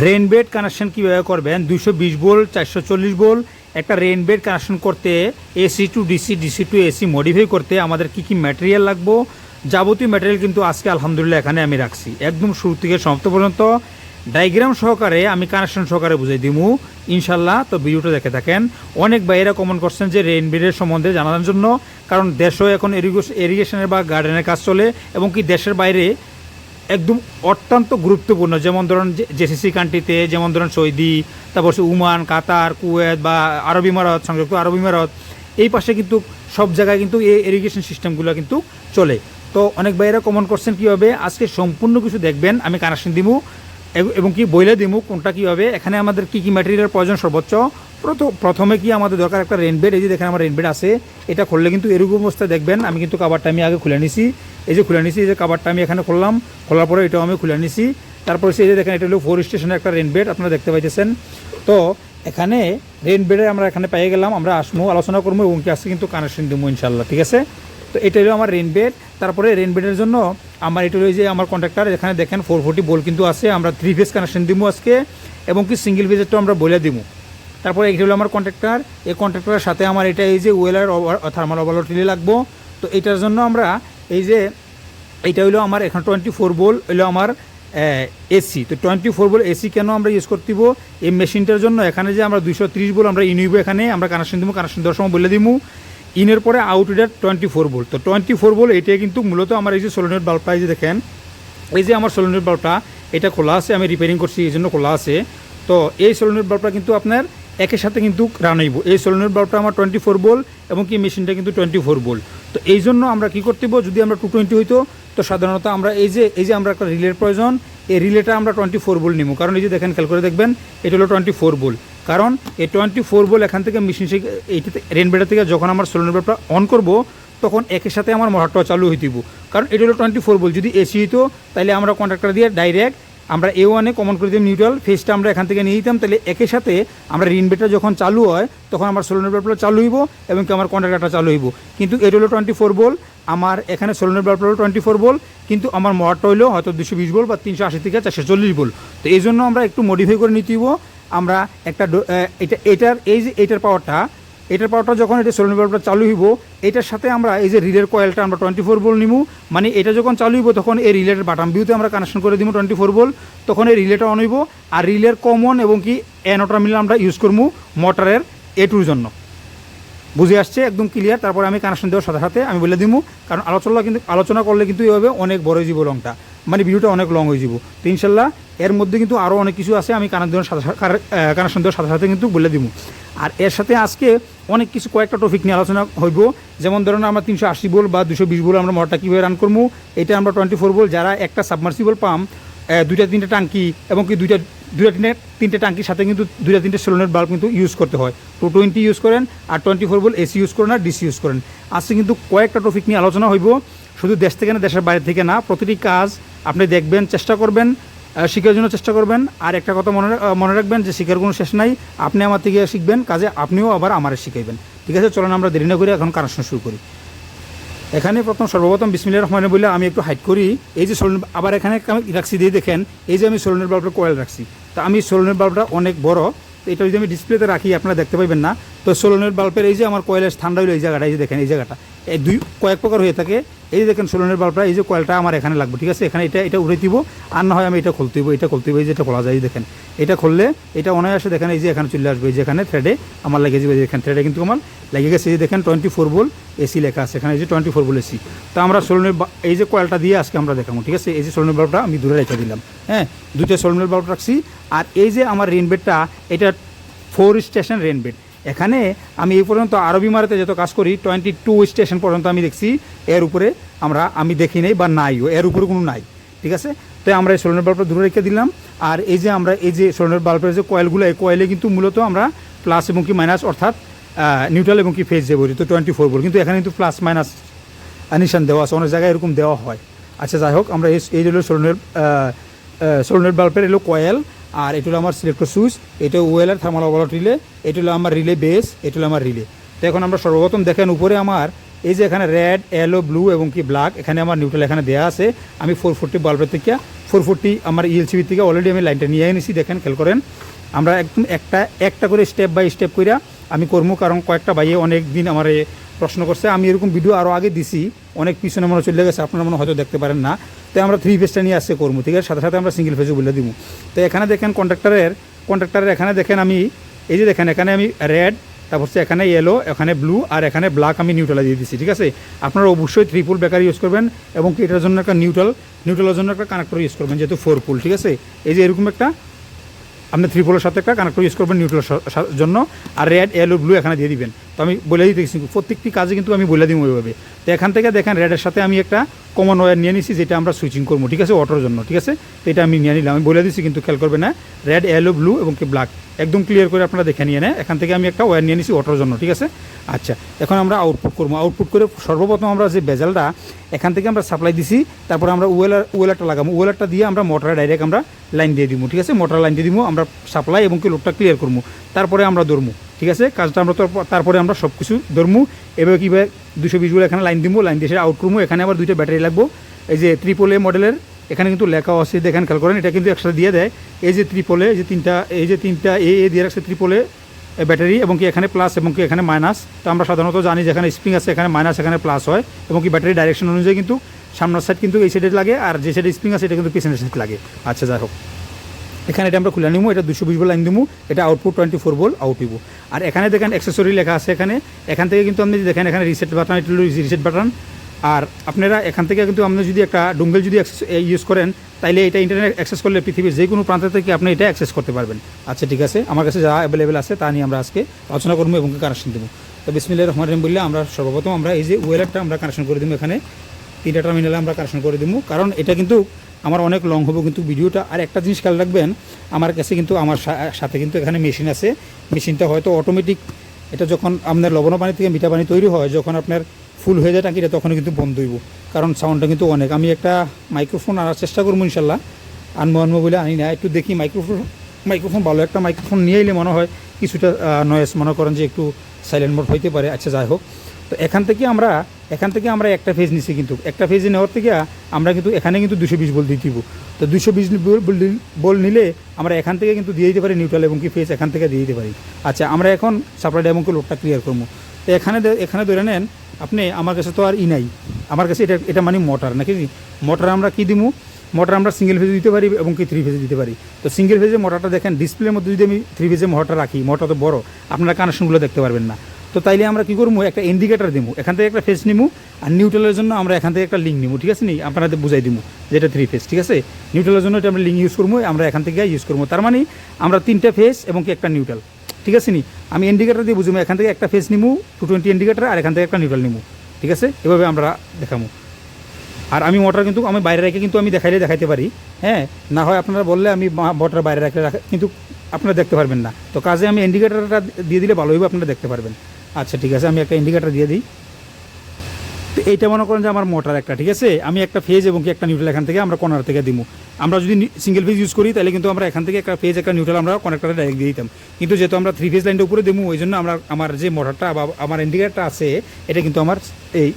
রেনবেড connection কীভাবে করবেন? দুশো বিশ বোল্ট চারশো চল্লিশ বোল্ট একটা রেনবেড কানেকশন করতে AC to DC DC to AC modify করতে আমাদের কি কি ম্যাটেরিয়াল লাগবো? যাবতীয় ম্যাটেরিয়াল কিন্তু আজকে আলহামদুলিল্লাহ এখানে আমি রাখছি। একদম শুরু থেকে সমাপ্ত পর্যন্ত ডায়গ্রাম সহকারে আমি কানেকশন সহকারে বুঝাই দিমু। ইনশাল্লাহ তো ভিডিওটা দেখে থাকেন। অনেক ভাইয়েরা কমেন্ট করছেন যে রেনবেডের সম্বন্ধে জানানোর জন্য, কারণ দেশেও এখন এরিগেশনের বা গার্ডেনের কাজ চলে, এবং কি দেশের বাইরে একদম অত্যন্ত গুরুত্বপূর্ণ। যেমন ধরুন জেসিসি কান্ট্রিতে, যেমন ধরুন সৌদি, তারপর উমান কাতার, কুয়েত বা আরব ইমারত, সংযুক্ত আরব ইমারত, এই পাশে কিন্তু সব জায়গায় কিন্তু এই ইরিগেশন সিস্টেমগুলো কিন্তু চলে। তো অনেক ভাইয়েরা কমন করছেন কীভাবে আজকে সম্পূর্ণ কিছু দেখবেন, আমি কানেকশন দিমু, এব- কি বইলে দিমু, কোনটা কী হবে এখানে আমাদের কী কী ম্যাটেরিয়ালের প্রয়োজন সর্বোচ্চ প্রথমে কি আমাদের দরকার একটা রেনবেড এই যে দেখেন আমার রেনবেড আছে। এটা খুললে কিন্তু এরকম অবস্থায় দেখবেন, আমি কিন্তু কাবারটা আমি আগে খুলে নিছি। এই যে খুলে নিছি, এই যে কাবারটা আমি এখানে খুললাম, খোলার পরে এটাও আমি খুলে নিছি। তারপর এই যে দেখেন, এটা হলো ফোর স্টেশনের একটা রেনবেড আপনারা দেখতে পাইতেছেন। তো, এখানে রেনবেডে আমরা এখানে পেয়ে গেলাম, আমরা আসব, আলোচনা করব এবং কি আজকে কিন্তু কানেকশন দেবো ইনশাল্লাহ ঠিক আছে? তো এটা হলো আমার রেনবেড তারপরে রেনবেডের জন্য আমার এটা হলো যে আমার কন্ট্রাক্টর এখানে দেখেন ফোর ফোর্টি বল কিন্তু আছে, আমরা থ্রি ফেজ কানেকশন দিব আজকে এবং কি সিঙ্গেল ফেজেরটাও আমরা বলে দিব। তারপরে এটা হলো আমার কন্ট্রাক্টর এই কন্ট্রাক্টরের সাথে আমার এটা এই যে ওয়েলার থার্মাল ওভারলোড রিলে লাগবো। তো এটার জন্য আমরা এই যে এটা হলো আমার এখন টোয়েন্টি ফোর বোল হলো আমার এসি তো টোয়েন্টি ফোর বোল এসি কেন আমরা ইউজ করতেব এই মেশিনটার জন্য এখানে যে আমরা দুশো ত্রিশ বোল আমরা ইনইব এখানে, আমরা কানেকশন দিব কানেকশন দেওয়ার সময় বলে দিব ইনের পরে আউট এটার টোয়েন্টি ফোর বোল তো টোয়েন্টি ফোর বোল এটাই কিন্তু মূলত আমার এই যে সোলোনেট বাল্বটা এই যে দেখেন, এই যে আমার সোলোনেট বাল্বটা এটা খোলা আছে, আমি রিপেয়ারিং করছি, এই জন্য খোলা আছে। তো এই সোলোনেট বাল্বটা কিন্তু আপনার একের সাথে কিন্তু রান হইব। এই সোলোনেট বাল্বটা আমার টোয়েন্টি ফোর বোল এবং কি মেশিনটা কিন্তু টোয়েন্টি ফোর বোল তো এই জন্য আমরা কী করতে যদি আমরা টু টোয়েন্টি হইতো, তো সাধারণত আমরা এই যে এই যে আমরা একটা রিলের প্রয়োজন, এই রিলেটা আমরা টোয়েন্টি ফোর বোল নিব কারণ এই যে দেখেন, খেয়াল করে দেখবেন, এটা হলো টোয়েন্টি ফোর বোল কারণ এই টোয়েন্টি ফোর বোল এখান থেকে মেশিন এইটাতে রেনবেটার থেকে যখন আমার সোলোনেট বাল্বটা অন করব, তখন একের সাথে আমার মোটরটা চালু হইতিব কারণ এটা হলো টোয়েন্টি ফোর বল যদি এসি হইতো তাহলে আমরা কন্ট্রাক্টর দিয়ে ডাইরেক্ট আমরা এ ওয়ানে কমন করে দিতাম নিউট্রাল ফেসটা আমরা এখান থেকে নিয়ে দিতাম তাহলে একের সাথে আমরা রিনবেটার যখন চালু হয়, তখন আমার সোলোনের বাল্বটা চালু হইব এবং আমার কন্ট্রাক্টরটা চালু হইব। কিন্তু এটা হলো টোয়েন্টি ফোর বল আমার এখানে সোলোনের বাল্বটা হলো টোয়েন্টি ফোর বল কিন্তু আমার মোটরটা হইল হয়তো দুশো বিশ বল বা তিনশো আশি থেকে চারশো চল্লিশ বল তো এই জন্য আমরা একটু মডিফাই করে নিতে আমরা একটা এটা, এটার, এই যে এটার পাওয়ারটা এটার পাওয়ারটা যখন এটা সোলার বাল্বটা চালু হইব, এটার সাথে আমরা এই যে রিলের কয়েলটা আমরা টোয়েন্টি ফোর বল নিবো মানে এটা যখন চালু হইব, তখন এই রিলের বাটাম ভিউতে আমরা কানেকশন করে দিব টোয়েন্টি ফোর বল তখন এই রিলেটা অন হইব। আর রিলের কমন এবং কি এনটা মিলে আমরা ইউজ করব মোটরের এ টুর জন্য। বুঝে আসছে? একদম ক্লিয়ার তারপরে আমি কানেকশন দেওয়ার সাথে সাথে আমি বলে দিব কারণ আলোচনা কিন্তু আলোচনা করলে কিন্তু এইভাবে অনেক বড় হয়ে যাব লংটা মানে ভিডিওটা অনেক লং হয়ে যাব তো ইনশাল্লাহ এর মধ্যে কিন্তু আরও অনেক কিছু আছে, আমি কানেকশন দেওয়ার সাথে কানেকশন দেওয়ার সাথে সাথে কিন্তু বলে দিব। আর এর সাথে আজকে অনেক কিছু কয়েকটা টপিক নিয়ে আলোচনা হইব। যেমন ধরুন আমরা তিনশো আশি বল বা দুশো বিশ বল আমরা মোটরটা কীভাবে রান করব, এটা আমরা টোয়েন্টি ফোর বল, যারা একটা সাবমার্সিবল পাম্প দুইটা তিনটে টাঙ্কি এবং কি দুইটা দুইটা তিনটে তিনটে টাঙ্কির সাথে কিন্তু দুইটা তিনটে সেলোনের বাল্ব কিন্তু ইউজ করতে হয়। টু টোয়েন্টি ইউজ করেন আর টোয়েন্টি ফোর বল এসি ইউজ করেন আর ডিসি ইউজ করেন। আজকে কিন্তু কয়েকটা টপিক নিয়ে আলোচনা হইব। শুধু দেশ থেকে না, দেশের বাইরে থেকে না, প্রতিটি কাজ আপনি দেখবেন, চেষ্টা করবেন শিখার জন্য চেষ্টা করবেন। আর একটা কথা মনে মনে রাখবেন যে শিখার কোনো শেষ নাই। আপনি আমার থেকে শিখবেন, কাজে আপনিও আবার আমারে শিখাইবেন। ঠিক আছে, চলুন আমরা দেরি না করি এখন কানেকশন শুরু করি। এখানে প্রথম সর্বপ্রথম বিসমিল্লা রহমানে বলে আমি একটু হাইট করি। এই যে সোলন আবার এখানে রাখছি, দিয়ে দেখেন, এই যে আমি সোলনের বাল্বটা কয়েল রাখছি। তো আমি সোলনের বাল্বটা অনেক বড়। তো এটা যদি আমি ডিসপ্লেতে রাখি, আপনারা দেখতে পাইবেন না। তো সোলনের বাল্বের এই যে আমার কয়েলের ঠান্ডা হইল এই জায়গাটা, এই যে দেখেন, এই জায়গাটা। দুই কয়েক প্রকার হয়ে থাকে এই যে দেখেন সোলনের বাল্বটা এই যে কয়েলটা আমার এখানে লাগবে ঠিক আছে এখানে এটা এটা উড়ে দিব আর না হয় আমি এটা খুলতে এটা খুলতে এই যে এটা খোলা যায় দেখেন এটা খুললে এটা অনায়াসে দেখেন এই যে এখানে চলে আসবে এই যে এখানে থ্রেডে আমার লেগে যাবে এখানে থ্রেডে কিন্তু আমার লেগে গেছে এই যে দেখেন টোয়েন্টি ফোর বল এসি লেখা আছে এখানে এই যে টোয়েন্টি ফোর বল এসি তো আমরা সোলনের এই যে কয়েলটা দিয়ে আজকে আমরা দেখাবো ঠিক আছে এই যে সোলনের বাল্বটা আমি দূরে রেখে দিলাম হ্যাঁ দুইটা সোলনের বাল্ব রাখছি আর এই যে আমার রেনবেডটা এটা ফোর স্টেশন রেনবেড এখানে আমি এই পর্যন্ত আরবি মারাতে যত কাজ করি টোয়েন্টি টু স্টেশন পর্যন্ত আমি দেখছি, এর উপরে আমরা, আমি দেখি নাই বা নাইও এর উপরে কোনো নাই, ঠিক আছে? তো আমরা এই সোলনের বাল্বটা দূরে রেখে দিলাম, আর এই যে আমরা, এই যে সোলনের বাল্বের যে কয়েলগুলো এই কয়েলে কিন্তু মূলত আমরা প্লাস এবং কি মাইনাস অর্থাৎ নিউট্রাল এবং কি ফেজ যে বলি তো টোয়েন্টি ফোর বল কিন্তু এখানে কিন্তু প্লাস মাইনাস নিশান দেওয়া আছে, অনেক জায়গায় এরকম দেওয়া হয়। আচ্ছা যাই হোক, আমরা এই এই হলো সোলনের সোলনের বাল্বের এলো কয়েল আর এটা হলো আমার সিলেক্টর সুইচ এটা ওয়েলার থার্মাল ওভারলোড রিলে এটা হলো আমার রিলে বেস এটা হলো আমার রিলে তো এখন আমরা সর্বপ্রথম দেখেন উপরে আমার এই যে এখানে রেড এলো ব্লু এবং কি ব্ল্যাক এখানে আমার নিউট্রাল এখানে দেওয়া আছে। আমি ফোর ফোরটি বাল্বের থেকে ফোর ফোরটি আমার ইএলসিবি থেকে অলরেডি আমি লাইনটা নিয়ে এনেছি, দেখেন, খেয়াল করেন। আমরা একদম একটা একটা করে স্টেপ বাই স্টেপ কইরা আমি করব কারণ কয়েকটা ভাইয়ে অনেক দিন আমার প্রশ্ন করছে, আমি এরকম ভিডিও আরও আগে দিছি, অনেক পিছনে মনে চলে গেছে, আপনারা মনে হয়তো দেখতে পারেন না। তো আমরা থ্রি ফেজটা নিয়ে আসছে করব, ঠিক আছে? সাথে সাথে আমরা সিঙ্গেল ফেজও বলে দিব। তো এখানে দেখেন কন্ট্রাক্টরের কন্ট্রাক্টরের এখানে দেখেন আমি, এই যে দেখেন, এখানে আমি রেড তারপর হচ্ছে এখানে ইয়েলো এখানে ব্লু আর এখানে ব্ল্যাক আমি নিউট্রালে দিয়ে দিচ্ছি ঠিক আছে? আপনারা অবশ্যই থ্রি পুল ব্যাকার ইউজ করবেন, এবং কি এটার জন্য একটা নিউট্রাল নিউট্রালের জন্য একটা কানেক্টর ইউজ করবেন, যেহেতু ফোর পুল ঠিক আছে? এই যে এরকম একটা, আপনি থ্রি পোলের সাথে একটা কানেক্টর ইউজ করবেন নিউট্রাল জন্য, আর রেড ইয়েলো ব্লু এখানে দিয়ে দিবেন। তো আমি বলে দিতে গেছি, প্রত্যেকটি কাজে কিন্তু আমি বলে দিব ওইভাবে। তো এখান থেকে দেখেন রেডের সাথে আমি একটা কমন ওয়্যার নিয়ে নিছি, যেটা আমরা সুইচিং করব, ঠিক আছে অটোর জন্য, ঠিক আছে? তো এটা আমি নিয়ে নিলাম, আমি বলে দিচ্ছি কিন্তু খেয়াল করবে না রেড ইয়েলো ব্লু এবং কি ব্ল্যাক একদম ক্লিয়ার করে আপনারা দেখে নিয়ে নেয় এখান থেকে আমি একটা ওয়্যার নিয়ে নিছি অটোর জন্য, ঠিক আছে? আচ্ছা এখন আমরা আউটপুট করব। আউটপুট করে সর্বপ্রথম আমরা যে বেজালটা, এখান থেকে আমরা সাপ্লাই দিছি, তারপর আমরা ওয়েলার ওয়েলারটা লাগাবো। ওয়েলারটা দিয়ে আমরা মোটরে ডাইরেক্ট আমরা লাইন দিয়ে দিব, ঠিক আছে? মোটর লাইন দিয়ে দিব, আমরা সাপ্লাই এবং কি লোডটা ক্লিয়ার করব। তারপরে আমরা দৌড়মু ঠিক আছে? কাজটা আমরা তারপর- আমরা সব কিছু ধরমু। এবার কীভাবে দুশো বিশগুলো এখানে লাইন দিব লাইন দিয়ে সেটা আউট করব এখানে আবার দুইটা ব্যাটারি লাগবো। এই যে ত্রিপল মডেলের এখানে কিন্তু লেখা আছে, দেখেন খেয়াল করেন, এটা কিন্তু একসাথে দিয়ে দেয়। এই যে ত্রিপলে যে তিনটা, এই যে তিনটা এ এ দিয়ে রাখছে ত্রিপলে ব্যাটারি এবং কি এখানে প্লাস এবং কি এখানে মাইনাস তো আমরা সাধারণত জানি যেখানে স্প্রিং আছে, এখানে মাইনাস এখানে প্লাস হয়, এবং কি ব্যাটারি ডাইরেকশন অনুযায়ী কিন্তু সামনের সাইড কিন্তু এই সাইডে লাগে, আর যে সাইডে স্প্রিং আছে, এটা কিন্তু পিছনের সাইড লাগে। আচ্ছা যাই হোক। এখানে এটা আমরা খুলে নিবো এটা দুশো বিশ লাইন দিব এটা আউটপুট টোয়েন্টি ফোর বল আউট দিব। আর এখানে দেখেন অ্যাক্সেসরি লেখা আছে এখানে, এখান থেকে কিন্তু আপনি দেখেন এখানে রিসেট বাটন এটা রিসেট বাটন আর আপনারা এখান থেকে কিন্তু আপনি যদি একটা ডুঙ্গেল যদি ইউজ করেন, তাইলে এটা ইন্টারনেট অ্যাক্সেস করলে পৃথিবীর যে কোনো প্রান্ত থেকে আপনি এটা অ্যাক্সেস করতে পারবেন। আচ্ছা ঠিক আছে, আমার কাছে যা অ্যাভেলেবেল আছে তা নিয়ে আমরা আজকে আলোচনা করব এবং কানেকশন দেবো। তো বিসমিল্লাহ রহমান রহিম বললে আমরা সর্বপ্রথম আমরা এই যে ওয়েলারটা আমরা কানেকশন করে দেবো এখানে। তিনটা টার্মিনালে আমরা কানেকশন করে দেবো, কারণ এটা কিন্তু আমার অনেক লং হবে, কিন্তু ভিডিওটা আর একটা জিনিস খেয়াল রাখবেন, আমার কাছে কিন্তু আমার সাথে কিন্তু এখানে মেশিন আছে। মেশিনটা হয়তো অটোমেটিক এটা যখন আপনার লবণ পানি থেকে মিঠা পানি তৈরি হয়, যখন আপনার ফুল হয়ে যায় টাঙ্কিটা তখন কিন্তু বন্ধ হইব। কারণ সাউন্ডটা কিন্তু অনেক। আমি একটা মাইক্রোফোন আনার চেষ্টা করব, ইনশাল্লাহ। আনব আনব বলে আনি না। একটু দেখি মাইক্রোফোন মাইক্রোফোন ভালো একটা মাইক্রোফোন নিয়ে এলে মনে হয় কিছুটা নয়েস মনে করেন যে একটু সাইলেন্ট মোড হইতে পারে। আচ্ছা যাই হোক। তো এখান থেকে আমরা, এখান থেকে আমরা একটা ফেজ নিছি কিন্তু। একটা ফেজে নেওয়ার থেকে আমরা কিন্তু এখানে কিন্তু দুশো বিশ বল দিয়ে দিব তো দুশো বিশ বল নিলে আমরা এখান থেকে কিন্তু দিয়ে দিতে পারি নিউট্রাল এবং কি ফেজ এখান থেকে দিয়ে দিতে পারি। আচ্ছা আমরা এখন সাপ্লাই এবং লোডটা ক্লিয়ার করব। তো এখানে এখানে ধরে নেন, আপনি আমার কাছে তো আর ই নাই। আমার কাছে এটা এটা মানে মোটর নাকি মোটর আমরা কি দিব মোটর আমরা সিঙ্গেল ফেজে দিতে পারি এবং কি থ্রি ফেজে দিতে পারি। তো সিঙ্গেল ফেজে মোটরটা দেখেন ডিসপ্লের মধ্যে যদি আমি থ্রি ফেজে মোটরটা রাখি মোটর তো বড়, আপনারা কানেকশনগুলো দেখতে পারবেন না। তো তাইলে আমরা কি করব একটা ইন্ডিকেটার দিব এখান থেকে একটা ফেস নিবো আর নিউট্রালের জন্য আমরা এখান থেকে একটা লিঙ্ক নিবো ঠিক আছে নি? আপনাদের বুঝাই দিব যেটা থ্রি ফেস ঠিক আছে? নিউট্রালের জন্য এটা আমরা লিঙ্ক ইউজ করব আমরা এখান থেকে ইউজ করব তার মানে আমরা তিনটা ফেস এবং কি একটা নিউট্রাল ঠিক আছে নি? আমি ইন্ডিকেটার দিয়ে বুঝব এখান থেকে একটা ফেস নিবো টু টোয়েন্টি ইন্ডিকেটার আর এখান থেকে একটা নিউট্রাল নিবো ঠিক আছে? এভাবে আমরা দেখাবো আর আমি মোটর কিন্তু, আমি বাইরে রেখে কিন্তু আমি দেখাইলে দেখাইতে পারি হ্যাঁ? না হয় আপনারা বললে আমি মোটর বাইরে রাখলে রাখা- কিন্তু আপনারা দেখতে পারবেন না। তো কাজে আমি ইন্ডিকেটারটা দিয়ে দিলে ভালো আপনারা দেখতে পারবেন। আচ্ছা ঠিক আছে, আমি একটা ইন্ডিকেটার দিয়ে দিই। তো এইটা মনে করেন যে আমার মোটর একটা, ঠিক আছে? আমি একটা ফেজ এবং কি একটা নিউট্রাল এখান থেকে আমরা কর্নার থেকে দিব আমরা যদি সিঙ্গেল ফেজ ইউজ করি, তাহলে কিন্তু আমরা এখান থেকে একটা ফেজ একটা নিউট্রাল আমরা কানেক্টারে ডাইরেক্ট দিয়ে দিতাম। কিন্তু যেহেতু আমরা থ্রি ফেজ লাইনটা উপরে দেবো ওই জন্য আমরা, আমার যে মোটরটা বা আমার ইন্ডিকেটারটা আছে, এটা কিন্তু আমার এই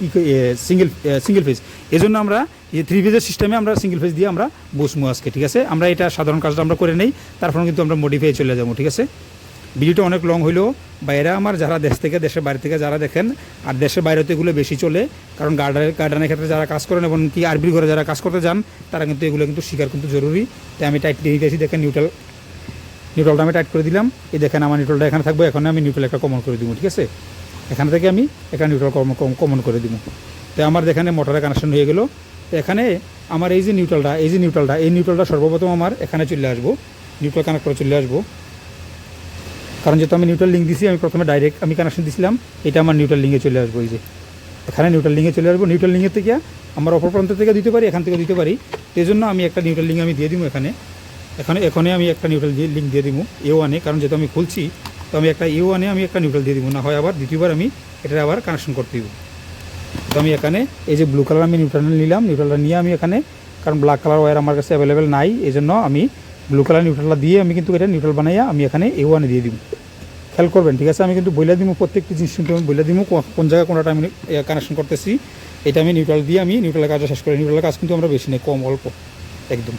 সিঙ্গেল সিঙ্গেল ফেজ এই জন্য আমরা এই থ্রি ফেজের সিস্টেমে আমরা সিঙ্গেল ফেজ দিয়ে আমরা বসবো আজকে, ঠিক আছে? আমরা এটা সাধারণ কাজটা আমরা করে নেই তারপর কিন্তু আমরা মডিফাই চলে যাব, ঠিক আছে? ভিডিওটা অনেক লং হইলেও বাইরে আমার যারা দেশ থেকে, দেশের বাইরে থেকে যারা দেখেন, আর দেশের বাইরে তো এগুলো বেশি চলে, কারণ গার্ডানের গার্ডেনের ক্ষেত্রে যারা কাজ করেন এবং কি আরবি ঘরে যারা কাজ করতে যান, তারা কিন্তু এগুলো কিন্তু শিকার কিন্তু জরুরি। তাই আমি টাইট দিয়ে দিতেছি দেখেন নিউট্রাল নিউট্রালটা আমি টাইট করে দিলাম। এই দেখেন আমার নিউট্রালটা এখানে থাকব, এখন আমি নিউট্রাল একটা কমন করে দিব, ঠিক আছে? এখান থেকে আমি এখানে নিউট্রাল কমন করে দিব। তো আমার যেখানে মোটরের কানেকশন হয়ে গেলো। এখানে আমার এই যে নিউট্রালটা এই যে নিউট্রালটা এই নিউট্রালটা সর্বপ্রথম আমার এখানে চলে আসব। নিউট্রাল কানেক্ট করে চলে আসব। কারণ যেহেতু আমি নিউট্রাল লিঙ্ক দিছি, আমি প্রথমে ডাইরেক্ট আমি কানেকশন দিছিলাম, এটা আমার নিউট্রাল লিঙ্কে চলে আসব এই যে। এখানে নিউট্রাল লিঙ্কে চলে আসব নিউট্রাল লিঙ্কের থেকে আমার অপর প্রান্ত থেকে দিতে পারি, এখান থেকে দিতে পারি। এই জন্য আমি একটা নিউট্রাল লিঙ্ক আমি দিয়ে দিব এখানে। এখানে এখানে আমি একটা নিউট্রাল লিঙ্ক দিয়ে দিব এ ওয়ানে কারণ যেহেতু আমি খুলছি, তো আমি একটা এ ওয়ানে আমি একটা নিউট্রাল দিয়ে দিব, না হয় আবার দ্বিতীয়বার আমি এটা আবার কানেকশন করতে দিব। তো আমি এখানে এই যে ব্লু কালার আমি নিউট্রাল নিলাম নিউট্রালটা নিয়ে আমি এখানে, কারণ ব্ল্যাক কালার ওয়্যার আমার কাছে অ্যাভেলেবেল নাই এই জন্য আমি ব্লু কালার নিউট্রালটা দিয়ে আমি কিন্তু এটা নিউট্রাল বানাইয়া আমি এখানে এ ওয়ানে দিয়ে দিব। খেয়াল করবেন, ঠিক আছে? আমি কিন্তু বইলা দিব প্রত্যেকটি জিনিস কিন্তু আমি বইলা দিব কোন- জায়গায় কোনটা আমি কানেকশন করতেছি, এটা আমি নিউট্রাল দিয়ে আমি নিউট্রালের কাজটা শেষ করি। নিউট্রালের কাজ কিন্তু আমরা বেশি নেই, কম, অল্প, একদম।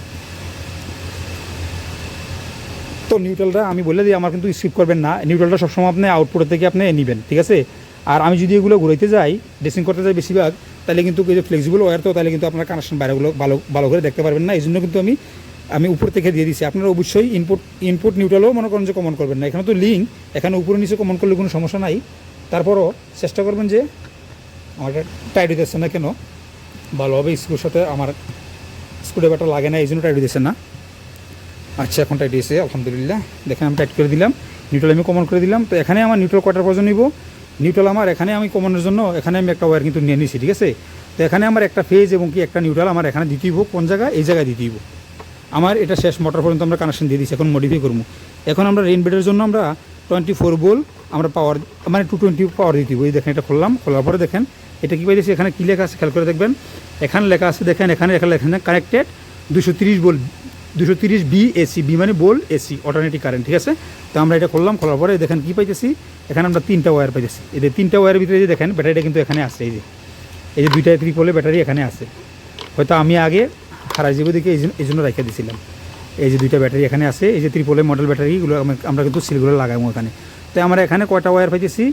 তো নিউট্রালটা আমি বলে দিই আমার কিন্তু স্কিপ করবেন না। নিউট্রালটা সবসময় আপনি আউটপুটের থেকে আপনি নেবেন, ঠিক আছে? আর আমি যদি এগুলো ঘুরাইতে যাই ড্রেসিং করতে যাই বেশিরভাগ, তাহলে কিন্তু ফ্লেক্সিবল ওয়ার তো, তাহলে কিন্তু আপনার কানেকশন বাইরেগুলো ভালো ভালো করে দেখতে পারবেন না। এই জন্য কিন্তু আমি আমি উপর থেকে দিয়ে দিচ্ছি আপনারা অবশ্যই ইনপুট ইনপুট নিউট্রালও মনে করেন যে কমন করবেন না। এখানে তো লিঙ্ক এখানে উপরে নিচে কমন করলে কোনো সমস্যা নাই। তারপরও চেষ্টা করবেন যে আমার টাইট হইতেছে না কেন? ভালোভাবে স্ক্রুর সাথে আমার স্ক্রুড্রাইভারটা লাগে না এই জন্য টাইট হইতেছে না। আচ্ছা এখন টাইট হয়েছে আলহামদুলিল্লাহ। দেখেন আমি টাইট করে দিলাম নিউট্রাল আমি কমন করে দিলাম। তো এখানে আমার নিউট্রাল কয়টার প্রয়োজন নিব। নিউট্রাল আমার, এখানে আমি কমনের জন্য, এখানে আমি একটা ওয়্যার কিন্তু নিয়ে নিছি, ঠিক আছে? তো এখানে আমার একটা ফেজ এবং কি একটা নিউট্রাল আমার এখানে দিতেই কোন জায়গায়? এই জায়গায় দিতেই আমার এটা শেষ মোটর পর্যন্ত আমরা কানেকশন দিয়ে দিচ্ছি এখন মডিফাই করব। এখন আমরা রেইন বেডের জন্য আমরা টোয়েন্টি ফোর বোল আমরা পাওয়ার মানে টু টোয়েন্টি পাওয়ার দিতে এই দেখেন এটা খুললাম, খোলার পরে দেখেন, এটা কী পাইতেছি? এখানে কী লেখা আছে? খেয়াল করে দেখবেন। এখানে লেখা আছে, দেখেন, এখানে এখানে লেখা কানেক্টেড দুশো তিরিশ বোল দুশো তিরিশ বি এসি বি মানে বোল এসি অল্টারনেটিভ কারেন্ট ঠিক আছে? তো আমরা এটা করলাম খোলার পরে দেখেন কী পাইতেছি? এখানে আমরা তিনটা ওয়্যার পাইতেছি। যে তিনটা ওয়্যারের ভিতরে যে দেখেন ব্যাটারিটা কিন্তু এখানে আছে, এই যে। এই যে দুইটা ত্রিপলে ব্যাটারি এখানে আছে। হয়তো আমি আগে হারাই যাব দিকে এই জন্য রেখে দিয়েছিলাম এই যে দুইটা ব্যাটারি এখানে আছে, এই যে ত্রিপলের মডেল ব্যাটারিগুলো আমরা কিন্তু সিলগুলো লাগাবো এখানে। তো আমরা এখানে কয়টা ওয়্যার পাইতেছি?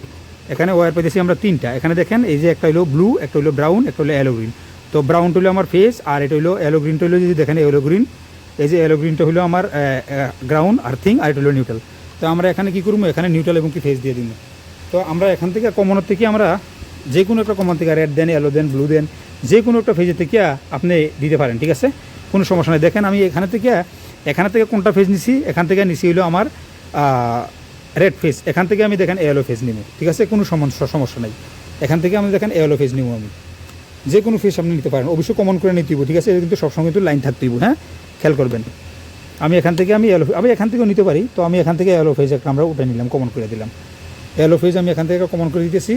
এখানে ওয়্যার পাইতেছি আমরা তিনটা। এখানে দেখেন, এই যে একটা হলো ব্লু একটা হলো ব্রাউন একটা হলো অ্যালো গ্রিন তো ব্রাউনটা হলো আমার ফেস আর এটা হলো অ্যালো গ্রিনটা হলো যদি দেখেন অ্যালো গ্রিন এই যে অ্যালো গ্রিনটা হলো আমার গ্রাউন্ড আর্থিং আর এটা হলো নিউট্রাল তো আমরা এখানে কী করব? এখানে নিউট্রাল এবং কি ফেস দিয়ে দিব। তো আমরা এখান থেকে কমনের থেকে আমরা যে কোনো একটা কমন থেকে রেড দেন ইয়েলো দেন ব্লু দেন যে কোনো একটা ফেজে থেকে আপনি দিতে পারেন, ঠিক আছে? কোনো সমস্যা নেই। দেখেন, আমি এখানে থেকে এখানে থেকে কোনটা ফেজ নিছি? এখান থেকে নিছি হলো আমার রেড ফেজ এখান থেকে আমি দেখেন এলো ফেজ নিব, ঠিক আছে? কোনো সমস্যা সমস্যা নেই। এখান থেকে আমি দেখেন এলো ফেজ নিব আমি। যে কোনো ফেজ আপনি নিতে পারেন। অবশ্যই কমন করে নিতে ঠিক আছে? কিন্তু সবসময় কিন্তু লাইন থাকতে হইব হ্যাঁ? খেয়াল করবেন। আমি এখান থেকে আমি এলো আমি এখান থেকেও নিতে পারি। তো আমি এখান থেকে এলো ফেজ একটা আমরা উঠে নিলাম কমন করে দিলাম। এলো ফেজ আমি এখান থেকে কমন করে দিতেছি।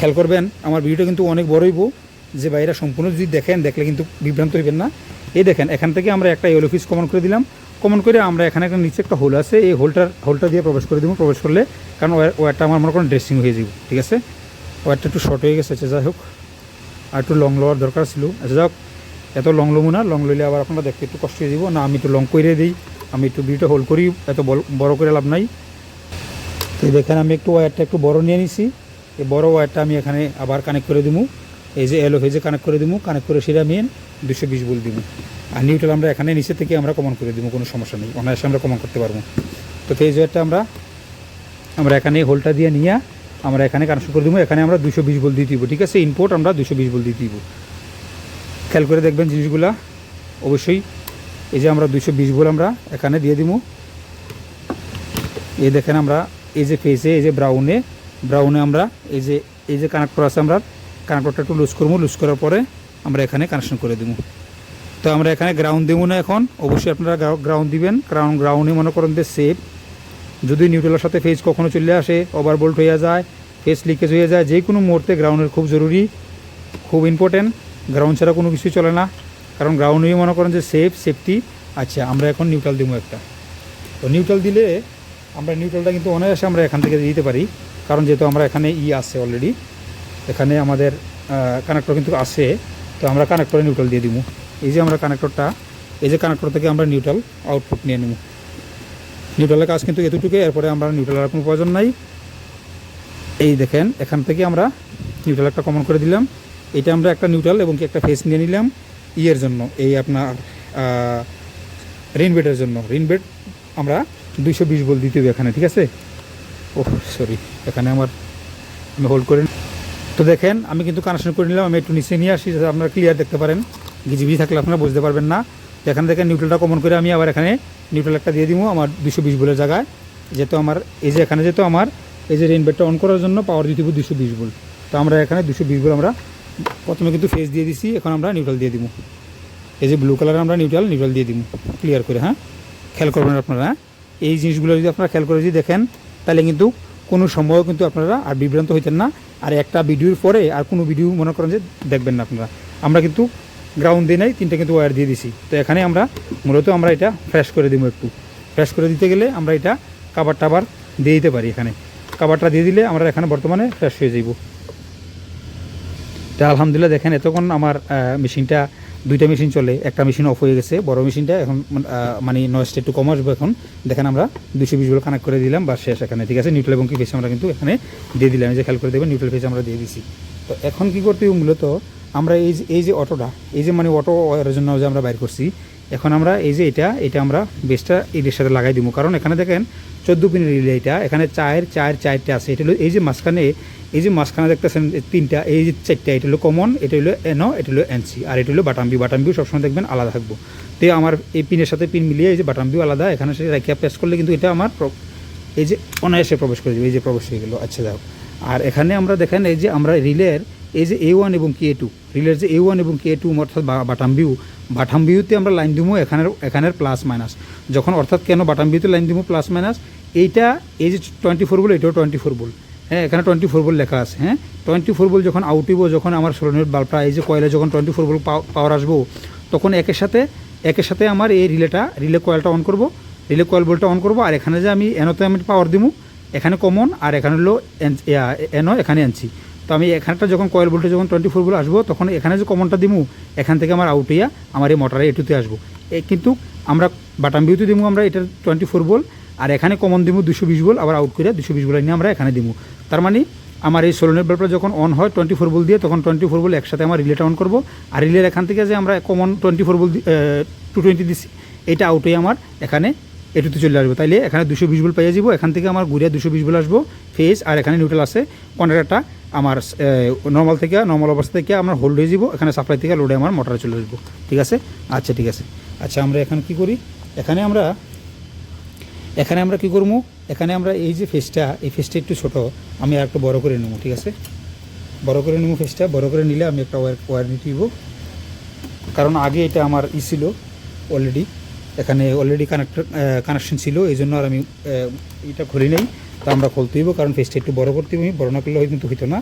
খেয়াল করবেন, আমার ভিডিওটা কিন্তু অনেক বড় হইব যে বাইরা সম্পূর্ণ যদি দেখেন, দেখলে কিন্তু বিভ্রান্ত হইবেন না। এই দেখেন, এখান থেকে আমরা একটা এলো ফিস কমন করে দিলাম। কমন করে আমরা এখানে একটা নিচে একটা হোল আছে, এই হোলটার হোলটা দিয়ে প্রবেশ করে দিব। প্রবেশ করলে কারণ ওয়ার- ওয়ারটা আমার মনে করেন ড্রেসিং হয়ে যাব, ঠিক আছে? ওয়ারটা একটু শর্ট হয়ে গেছে আচ্ছা যাই হোক। আর একটু লং লওয়ার দরকার ছিল। আচ্ছা যাই হোক, এত লং লমু না লং লইলে আবার আপনারা দেখতে একটু কষ্ট হয়ে যাব। না, আমি একটু লং করে দিই, আমি একটু ভিডিওটা হোল্ড করি, এত বড়- করে লাভ নাই। তো দেখেন, আমি একটু ওয়্যারটা একটু বড় নিয়ে নিছি। এই বড় ওয়ারটা আমি এখানে আবার কানেক্ট করে দিব এই যে এলো ফেজে কানেক্ট করে দিব কানেক্ট করে সেটা মেন দুশো বিশ বল দিব আর নিউট্রাল আমরা এখানে নিচে থেকে আমরা কমন করে দিব কোনো সমস্যা নেই। অনায়াসে আমরা কমন করতে পারব। তো ফেজ ওয়ারটা আমরা আমরা এখানে হোলটা দিয়ে নিয়ে আমরা এখানে কানেকশন করে দিব এখানে আমরা দুশো বিশ বল দিয়ে দিব, ঠিক আছে? ইনপুট আমরা দুশো বিশ বল দিয়ে দিব। খেয়াল করে দেখবেন জিনিসগুলা। অবশ্যই এই যে আমরা দুশো বিশ বল আমরা এখানে দিয়ে দিব এই দেখেন আমরা এই যে ফেসে এই যে ব্রাউনে ব্রাউনে আমরা এই যে এই যে কানেক্টর আছে আমরা কানেক্টরটা একটু লুজ করব। লুজ করার পরে আমরা এখানে কানেকশন করে দেবো। তো আমরা এখানে গ্রাউন্ড দেবো না এখন। অবশ্যই আপনারা গ্রাউন্ড দিবেন। কারণ গ্রাউন্ডে মনে করেন যে সেফ যদি নিউট্রালের সাথে ফেজ কখনো চলে আসে ওভারবোল্ট হয়ে যায় ফেজ লিকেজ হয়ে যায়, যে কোনো মুহূর্তে গ্রাউন্ডের খুব জরুরি, খুব ইম্পর্টেন্ট গ্রাউন্ড ছাড়া কোনো কিছুই চলে না। কারণ গ্রাউন্ডেই মনে করেন যে সেফ সেফটি আচ্ছা আমরা এখন নিউট্রাল দিব একটা। তো নিউট্রাল দিলে আমরা নিউট্রালটা কিন্তু অনায়াসে আমরা এখান থেকে দিতে পারি। কারণ যেহেতু আমরা এখানে ই আছে অলরেডি এখানে আমাদের কানেক্টর কিন্তু আছে, তো আমরা কানেক্টরে নিউট্রাল দিয়ে দিব। এই যে আমরা কানেক্টরটা এই যে কানেক্টর থেকে আমরা নিউট্রাল আউটপুট নিয়ে নেব। নিউট্রালের কাজ কিন্তু এতটুকু এরপরে আমরা নিউট্রালের কোনো প্রয়োজন নাই। এই দেখেন, এখান থেকে আমরা নিউট্রাল একটা কমন করে দিলাম। এটা আমরা একটা নিউট্রাল এবং একটা ফেস নিয়ে নিলাম ইয়ের জন্য, এই আপনার রেনবেডের জন্য। রেনবেড আমরা দুইশো বিশ বল দিতে হবে এখানে, ঠিক আছে? ওহ সরি এখানে আমার, আমি হোল্ড করে। তো দেখেন, আমি কিন্তু কানেকশন করে নিলাম, আমি একটু নিচে নিয়ে আসি, যাতে আপনারা ক্লিয়ার দেখতে পারেন। গিজিবিজি থাকলে আপনারা বুঝতে পারবেন না। এখান থেকে নিউট্রালটা কমন করে আমি আবার এখানে নিউট্রাল একটা দিয়ে দিব আমার দুশো বিশ বলের জায়গায়। যেহেতু আমার, এই যে এখানে যেহেতু আমার, এই যে রেনবেডটা অন করার জন্য পাওয়ার দিতে হবে দুশো বিশ বল তো আমরা এখানে দুশো বিশ বল আমরা প্রথমে কিন্তু ফেস দিয়ে দিছি, এখন আমরা নিউট্রাল দিয়ে দিব। এই যে ব্লু কালার আমরা নিউট্রাল নিউট্রাল দিয়ে দিব। ক্লিয়ার করে হ্যাঁ? খেয়াল করবেন আপনারা হ্যাঁ? এই জিনিসগুলো যদি আপনারা খেয়াল করে যদি দেখেন, তাহলে কিন্তু কোনো সময়ও কিন্তু আপনারা আর বিভ্রান্ত হইতেন না। আর একটা ভিডিওর পরে আর কোনো ভিডিও মনে করেন যে দেখবেন না আপনারা। আমরা কিন্তু গ্রাউন্ড দিয়ে নাই, তিনটা কিন্তু ওয়্যার দিয়ে দিছি। তো এখানে আমরা মূলত আমরা এটা ফ্রেশ করে দিব একটু। ফ্রেশ করে দিতে গেলে আমরা এটা কাবার টাবার দিয়ে দিতে পারি এখানে। কাবারটা দিয়ে দিলে আমরা এখানে বর্তমানে ফ্রেশ হয়ে যাইব। তা আলহামদুলিল্লাহ দেখেন, এতক্ষণ আমার মেশিনটা দুইটা মেশিন চলে, একটা মেশিন অফ হয়ে গেছে, বড় মেশিনটা, এখন মানে নয়েসটা একটু কম আসবে এখন। দেখেন আমরা দুশো বিশ কানেক্ট করে দিলাম বা শেষ এখানে, ঠিক আছে? নিউট্রাল এবং কি ফেস আমরা কিন্তু এখানে দিয়ে দিলাম, এই যে খেয়াল করে দেবেন নিউট্রাল ফেস আমরা দিয়ে দিছি। তো এখন কি করতে মূলত, আমরা এই যে এই যে অটোটা, এই যে মানে অটো জন্য যে আমরা বাইর করছি, এখন আমরা এই যে এটা এটা আমরা বেসটা এদের সাথে লাগাই দিব। কারণ এখানে দেখেন, চোদ্দ পিন রিলে এটা, এখানে চায়ের চায়ের চারটে আছে, এটা এই যে মাঝখানে এই যে মাঝখানে দেখতেছেন তিনটা, এই যে চারটা, এটা হলো কমন এটা হলো এনও এটা হলো এনসি আর এটা হলো বাটাম্বি বাটাম্বিও সবসময় দেখবেন আলাদা থাকব। তো আমার এই পিনের সাথে পিন মিলিয়ে এই যে বাটাম্বিও আলাদা, এখানে সে রাখিয়া প্রেস করলে কিন্তু এটা আমার এই যে অনায়াসে প্রবেশ করে যাবে, এই যে প্রবেশ হয়ে গেলো। আচ্ছা যাও। আর এখানে আমরা দেখেন এই যে আমরা রিলের এই যে এ ওয়ান এবং কে টু রিলের যে এ ওয়ান এবং কে টু অর্থাৎ বাটাম ভিউ বাটাম ভিউতে আমরা লাইন দিব এখানের এখানের প্লাস মাইনাস যখন অর্থাৎ কেন বাটাম ভিউতে লাইন দিব প্লাস মাইনাস এইটা এই যে টোয়েন্টি ফোর বল এটাও টোয়েন্টি ফোর বল। হ্যাঁ এখানে টোয়েন্টি ফোর বল লেখা আছে হ্যাঁ? টোয়েন্টি ফোর বল যখন আউট হইব, যখন আমার সোলনের বাল্বটা এই যে কয়েলে যখন টোয়েন্টি ফোর বল পাওয়ার আসব, তখন একের সাথে একের সাথে আমার এই রিলেটা, রিলে কয়েলটা অন করব, রিলে কয়েল বলটা অন করব, আর এখানে যে আমি এনোতে আমি পাওয়ার দিব এখানে কমন আর এখানে হলো এন- এনো এখানে আনছি তো আমি এখানটা যখন কয়েল বলটা যখন টোয়েন্টি ফোর বল আসব, তখন এখানে যে কমনটা দিমু, এখান থেকে আমার আউট হইয়া আমার এই মোটরে এটুতে আসব। কিন্তু আমরা বাটাম ভিউতে দিমু আমরা, এটার টোয়েন্টি ফোর বল আর এখানে কমন দিমু দুশো বিশ বল, আবার আউট করে দুশো বিশ বল নিয়ে আমরা এখানে দিমু। তার মানে আমার এই সোলনের বাল্বটা যখন অন হয় টোয়েন্টি ফোর বল দিয়ে, তখন টোয়েন্টি ফোর বল একসাথে আমার রিলেটা অন করব। আর রিলের এখান থেকে যে আমরা কমন টোয়েন্টি ফোর বল টু টোয়েন্টি দিচ্ছি এটা আউট হয়ে আমার এখানে এটুতে চলে আসব। তাইলে এখানে দুশো বিশ বল পেয়ে যাব এখান থেকে আমার ঘুরিয়া দুশো বিশ বল আসব ফেস আর এখানে নিউট্রাল আছে। কন্ট্রাক্টরটা আমার নর্মাল থেকে নর্মাল অবস্থা থেকে আমরা হোল্ড হয়ে যাব এখানে সাপ্লাই থেকে লোডে আমার মোটরে চলে আসব। ঠিক আছে? আচ্ছা ঠিক আছে। আচ্ছা আমরা এখন কি করি? এখানে আমরা এখানে আমরা কি করব? এখানে আমরা এই যে ফেসটা এই ফেসটা একটু ছোট, আমি আর একটু বড় করে নেব, ঠিক আছে? বড় করে নেব ফেসটা বড় করে নিলে আমি একটা ওয়ার ওয়ার নিতে দিব কারণ আগে এটা আমার ই ছিল অলরেডি এখানে অলরেডি কানেক্টর কানেকশন ছিল, এই জন্য আর আমি এটা খুলি নেই। তা আমরা খুলতে হইব, কারণ ফেসটা একটু বড় করতে হবে বড় না করলে হয় কিন্তু হইতো না।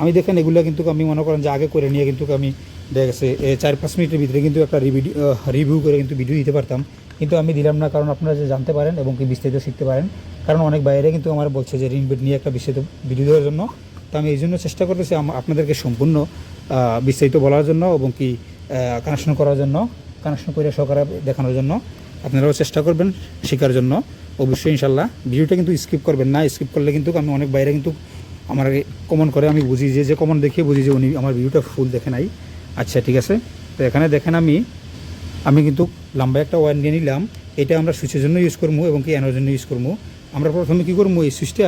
আমি দেখেন এগুলো কিন্তু আমি মনে করেন যে আগে করে নিয়ে কিন্তু আমি দেখা গেছে চার পাঁচ মিনিটের ভিতরে কিন্তু একটা রিভিডিও রিভিউ করে কিন্তু ভিডিও দিতে পারতাম। কিন্তু আমি দিলাম না, কারণ আপনারা যে জানতে পারেন এবং কি বিস্তারিত শিখতে পারেন। কারণ অনেক বাইরে কিন্তু আমার বলছে যে ঋণ নিয়ে একটা বিস্তারিত ভিডিও দেওয়ার জন্য। তো আমি এই জন্য চেষ্টা করতেছি আপনাদেরকে সম্পূর্ণ বিস্তারিত বলার জন্য এবং কি কানেকশন করার জন্য কানেকশন করে সহকারে দেখানোর জন্য। আপনারাও চেষ্টা করবেন শেখার জন্য। অবশ্যই ইনশাল্লাহ ভিডিওটা কিন্তু স্কিপ করবেন না। স্কিপ করলে কিন্তু আমি অনেক বাইরে কিন্তু আমার কমন করে আমি বুঝি যে যে কমন দেখে বুঝি যে উনি আমার ভিডিওটা ফুল দেখে নাই। আচ্ছা ঠিক আছে। তো এখানে দেখেন আমি আমি কিন্তু লম্বা একটা ওয়ার নিয়ে নিলাম। এটা আমরা সুইচের জন্য ইউজ করব এবং কি এনার জন্য ইউজ করব। আমরা প্রথমে কী করব, এই সুইচটা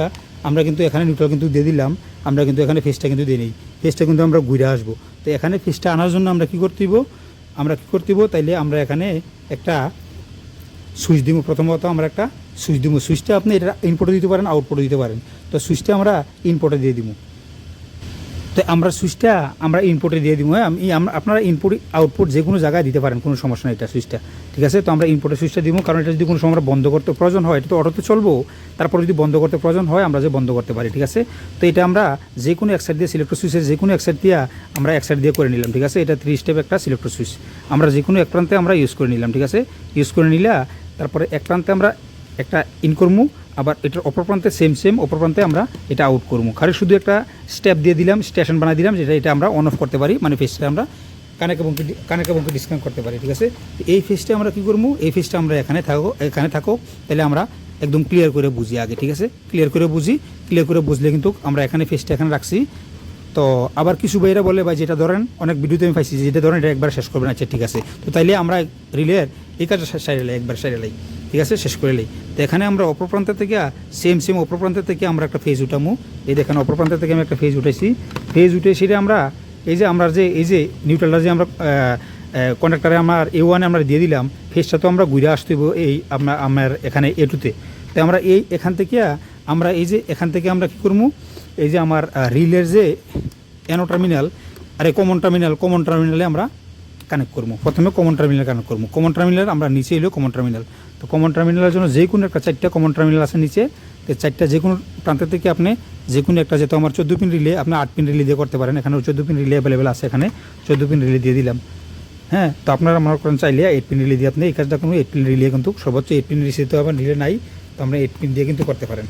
আমরা কিন্তু এখানে নিউট্রাল কিন্তু দিয়ে দিলাম। আমরা কিন্তু এখানে ফেসটা কিন্তু দিয়ে নিই। ফেসটা কিন্তু আমরা ঘুরে আসব। তো এখানে ফেসটা আনার জন্য আমরা কী করতে হইব? আমরা কী করতে হইব? তাইলে আমরা এখানে একটা সুইচ দিব প্রথমত আমরা একটা সুইচ দিব সুইচটা আপনি এটা ইনপুটে দিতে পারেন আউটপুটে দিতে পারেন। তো সুইচটা আমরা ইনপুটে দিয়ে দিব তো আমরা সুইচটা আমরা ইনপুটে দিয়ে দিব হ্যাঁ? আমি, আপনারা ইনপুট আউটপুট যে কোনো জায়গায় দিতে পারেন, কোনো সমস্যা নেই এটা সুইচটা, ঠিক আছে? তো আমরা ইনপুটে সুইচটা দিব, কারণ এটা যদি কোনো সময় বন্ধ করতে প্রয়োজন হয়, এটা তো অটোতে চলবো, তারপরে যদি বন্ধ করতে প্রয়োজন হয়, আমরা যে বন্ধ করতে পারি, ঠিক আছে? তো এটা আমরা যে কোনো এক সাইড দিয়ে সিলেক্টর সুইচের যে কোনো এক সাইড দিয়ে আমরা এক সাইড দিয়ে করে নিলাম, ঠিক আছে? এটা থ্রি স্টেপ একটা সিলেক্টর সুইচ আমরা যে কোনো এক প্রান্তে আমরা ইউজ করে নিলাম, ঠিক আছে? ইউজ করে নিলা, তারপরে এক প্রান্তে আমরা একটা ইন করব আবার এটার অপর প্রান্তে সেম সেম অপর প্রান্তে আমরা এটা আউট করব। খালি শুধু একটা স্টেপ দিয়ে দিলাম স্টেশন বানিয়ে দিলাম, যেটা এটা আমরা অন অফ করতে পারি মানে ফেসটা আমরা কানেক এবং কানেক এবং ডিসকানেক্ট করতে পারি, ঠিক আছে? এই ফেসটা আমরা কী করব? এই ফেসটা আমরা এখানে থাকো এখানে থাকো, তাহলে আমরা একদম ক্লিয়ার করে বুঝি আগে, ঠিক আছে? ক্লিয়ার করে বুঝি ক্লিয়ার করে বুঝলে কিন্তু আমরা এখানে ফেসটা এখানে রাখছি। তো আবার কিছু ভাইরা বলে, ভাই, যেটা ধরেন, অনেক ভিডিওতে আমি পাইছি, যেটা ধরেন, এটা একবার শেষ করবেন। আচ্ছা ঠিক আছে। তো তাইলে আমরা রিলের এই কাজটা সাইডে লাই, একবার সাইডে লাই। ঠিক আছে, শেষ করে লাই। তো এখানে আমরা অপর প্রান্ত থেকে সেম সেম অপর প্রান্ত থেকে আমরা একটা ফেজ উঠামু। এই দেখেন, অপর প্রান্ত থেকে আমি একটা ফেজ উঠেছি ফেজ উঠে সেটা আমরা, এই যে আমরা যে, এই যে নিউট্রালটা যে আমরা কন্ডাক্টারে আমার এ ওয়ানে আমরা দিয়ে দিলাম ফেজটা তো আমরা ঘুরে আসতে এই আপনার আমার এখানে এ টুতে তো। আমরা এই এখান থেকে, আমরা এই যে এখান থেকে আমরা কী করব এই যে আমার রিলের যে এনো টার্মিনাল আর কমন টার্মিনাল কমন টার্মিনালে আমরা কানেক্ট করব। প্রথমে কমন টার্মিনাল কানেক্ট করব। কমন টার্মিনাল আমরা নিচে এলো কমন টার্মিনাল তো কমন টার্মিনালের জন্য যে কোনো একটা চারটা কমন টার্মিনাল আছে নিচে। তো চারটা যে কোনো প্রান্ত থেকে আপনি যে কোনো একটা, যেহেতু আমার চোদ্দ পিন রিলে আপনি আট পিন রিলে দিয়ে করতে পারেন। এখানে চোদ্দ পিন রিলে অ্যাভেলেবেল আছে এখানে। চোদ্দ পিন রিলে দিয়ে দিলাম। হ্যাঁ তো আপনারা মনে করেন চাইলে এইট পিন রিলে দিয়ে আপনি এই কাজটা কোনো এইট পিন রিলে কিন্তু সর্বোচ্চ এইট পিন রিসিভ হবে রিলে নাই, তো তো আমরা এইট পিন দিয়ে কিন্তু করতে পারেন।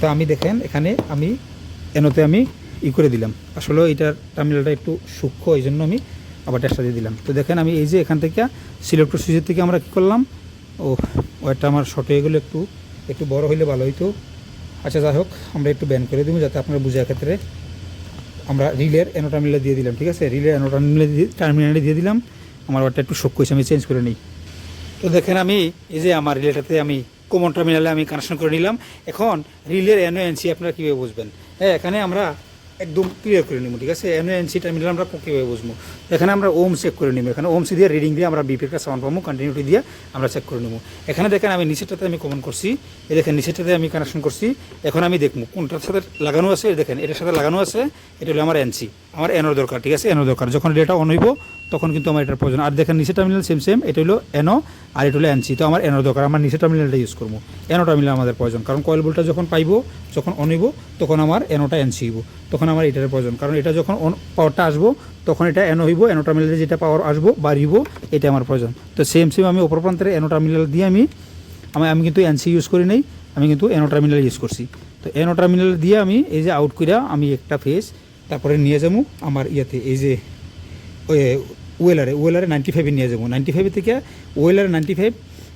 তো আমি দেখেন, এখানে আমি, এনোতে আমি ই করে দিলাম। আসলে এটার টার্মিনালটা একটু সূক্ষ্ম এই জন্য আমি আবার টেস্টটা দিয়ে দিলাম। তো দেখেন আমি এই যে এখান থেকে সিলেক্টর সুইচের থেকে আমরা কী করলাম? ও ওয়ারটা আমার শর্ট হয়ে গেলো একটু। একটু বড় হইলে ভালো হইতো। আচ্ছা যাই হোক, আমরা একটু ব্যান করে দেবো যাতে আপনারা বুঝার ক্ষেত্রে আমরা রিলের এনো টার্মিনালে দিয়ে দিলাম, ঠিক আছে? রিলের এনো টার্মিনালে দিয়ে টার্মিনালে দিয়ে দিলাম। আমার ওয়ারটা একটু শোক হয়েছে, আমি চেঞ্জ করে নিই। তো দেখেন আমি এই যে আমার রিলেটাতে আমি কমন টার্মিনালে আমি কানেকশন করে নিলাম। এখন রিলের এনও এনসি আপনারা কীভাবে বুঝবেন? হ্যাঁ এখানে আমরা একদম ক্লিয়ার করে নিব, ঠিক আছে? এনও এনসি টার্মিনাল আমরা কীভাবে বুঝব? এখানে আমরা ওম চেক করে নিব, এখানে ওমসি দিয়ে রিডিং দিয়ে আমরা বিপির কাছে সাউন্ড পাবো কন্টিনিউটি দিয়ে আমরা চেক করে নেব। এখানে দেখেন আমি নিচেরটাতে আমি কমন করছি, এই দেখেন নিচেরটাতে আমি কানেকশন করছি, এখন আমি দেখব কোনটার সাথে লাগানো আছে দেখেন এটার সাথে লাগানো আছে, এটা হলো আমার এনসি আমার এনও দরকার, ঠিক আছে? এনও দরকার, যখন ডেটা অন হইব তখন কিন্তু আমার এটার প্রয়োজন। আর দেখেন নিচে টার্মিনাল সেম সেম এটা হলো এনো আর এটা হলো এনসি তো আমার এনও দরকার, আমার নিচে টার্মিনালটা ইউজ করব। এনো টার্মিনাল আমাদের প্রয়োজন, কারণ কয়েল বোল্টটা যখন পাইবো, যখন অন হইব, তখন আমার এনওটা এনসি হইব। তখন আমার এটার প্রয়োজন, কারণ এটা যখন পাওয়ারটা আসব, তখন এটা এনও হইব এনও টার্মিনালে যেটা পাওয়ার আসব, বাড়িব এটা আমার প্রয়োজন। তো সেম সেম আমি অপর প্রান্তের এনো টার্মিনাল দিয়ে আমি আমি আমি কিন্তু এনসি ইউজ করি নাই, আমি কিন্তু এনো টার্মিনাল ইউজ করছি। তো এনো টার্মিনাল দিয়ে আমি এই যে আউট করিয়া আমি একটা ফেস তারপরে নিয়ে যাব আমার ইয়াতে, এই যে ওয়েলারে ওয়েলারে নাইনটি ফাইভে নিয়ে যাব। নাইনটি ফাইভে থেকে ওয়েলারে নাইনটি ফাইভ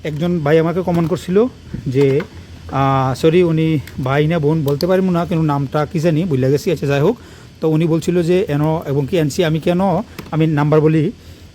একজন ভাই আমাকে কমেন্ট করছিল যে সরি উনি ভাই না বোন বলতে পারব না, কিন্তু নামটা কি জানি বুঝলে গেছি আচ্ছা যাই হোক। তো উনি বলছিল যে, এন, এবং কি এনসি আমি কেন, আমি নাম্বার বলি,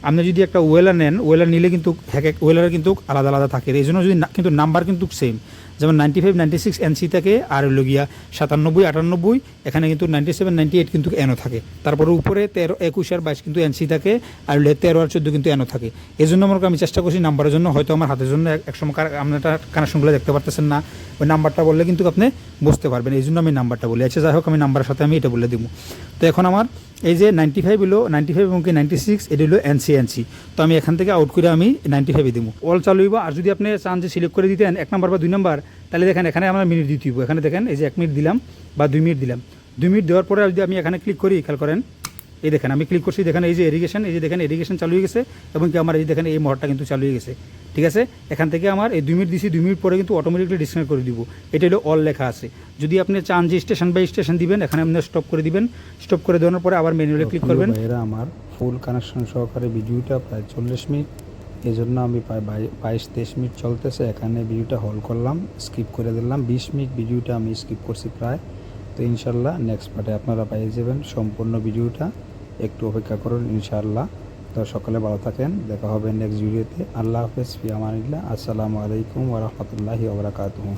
আপনি যদি একটা ওয়েলার নেন ওয়েলার নিলে কিন্তু এক এক ওয়েলারে কিন্তু আলাদা আলাদা থাকে। এই জন্য যদি কিন্তু নাম্বার কিন্তু সেম যেমন ninety five ninety six NC থাকে, আর হলো গিয়া সাতানব্বই, আটানব্বই, এখানে কিন্তু নাইনটি সেভেন নাইনটি এইট কিন্তু এনও থাকে। তারপরে উপরে তেরো, একুশ আর বাইশ কিন্তু এনসি থাকে, আর তেরো আর চোদ্দ কিন্তু এনও থাকে। এই জন্য আমার আমি চেষ্টা করছি নাম্বারের জন্য, হয়তো আমার হাতের জন্য এক- একসময় আপনার কানেকশনগুলো দেখতে পারতেছেন না, ওই নাম্বারটা বললে কিন্তু আপনি বুঝতে পারবেন এই জন্য আমি নাম্বারটা বলি। আচ্ছা যাই হোক, আমি নাম্বারের সাথে আমি এটা বলে দিব। তো এখন আমার এই যে নাইনটি ফাইভ হলো নাইনটি ফাইভ এবং কি নাইনটি সিক্স এটা হলো এনসি এনসি তো আমি এখান থেকে আউট করে আমি নাইনটি ফাইভে দিব। অল চালু হইব। আর যদি আপনি চান যে সিলেক্ট করে দিতেন, এক নাম্বার বা দুই নাম্বার তাহলে দেখেন এখানে আমার মিনিট দিতে হইব এখানে দেখেন, এই যে এক মিনিট দিলাম বা দুই মিনিট দিলাম। দুই মিনিট দেওয়ার পরে যদি আমি এখানে ক্লিক করি, খেয়াল করেন এই দেখেন আমি ক্লিক করছি দেখেন এই যে এরিগেশন এই যে দেখেন এরিগেশন চালু হয়ে গেছে এবং কি আমার এই দেখেন এই মোটরটা কিন্তু চালু হয়ে গেছে। ঠিক আছে? এখান থেকে আমার এই দুই মিনিট দিছি দুই মিনিট পরে কিন্তু অটোমেটিকলি ডিসকানেক্ট করে দিব। এটা হলো অল লেখা আছে। যদি আপনি চান যে স্টেশন বাই স্টেশন দিবেন এখানে আপনি স্টপ করে দিবেন। স্টপ করে দেওয়ার পরে আবার ম্যানুয়ালি ক্লিক করবেন। এরা আমার ফুল কানেকশন সহকারে ভিডিওটা প্রায় চল্লিশ মিনিট। এই জন্য আমি প্রায় বাইশ তেইশ মিনিট চলতেছে। এখানে ভিডিওটা হল করলাম স্কিপ করে দিলাম। বিশ মিনিট ভিডিওটা আমি স্কিপ করছি প্রায়। তো ইনশাল্লাহ নেক্সট পার্টে আপনারা পাইয়ে যাবেন সম্পূর্ণ ভিডিওটা। একটু অপেক্ষা করুন, ইনশাআল্লাহ। তো সকলে ভালো থাকেন, দেখা হবে নেক্সট ভিডিওতে আল্লাহ হাফেজ, ফিয়া আমানিল্লাহ আসসালামু আলাইকুম ওরহমতুল্লাহি ওবরাকাতুহু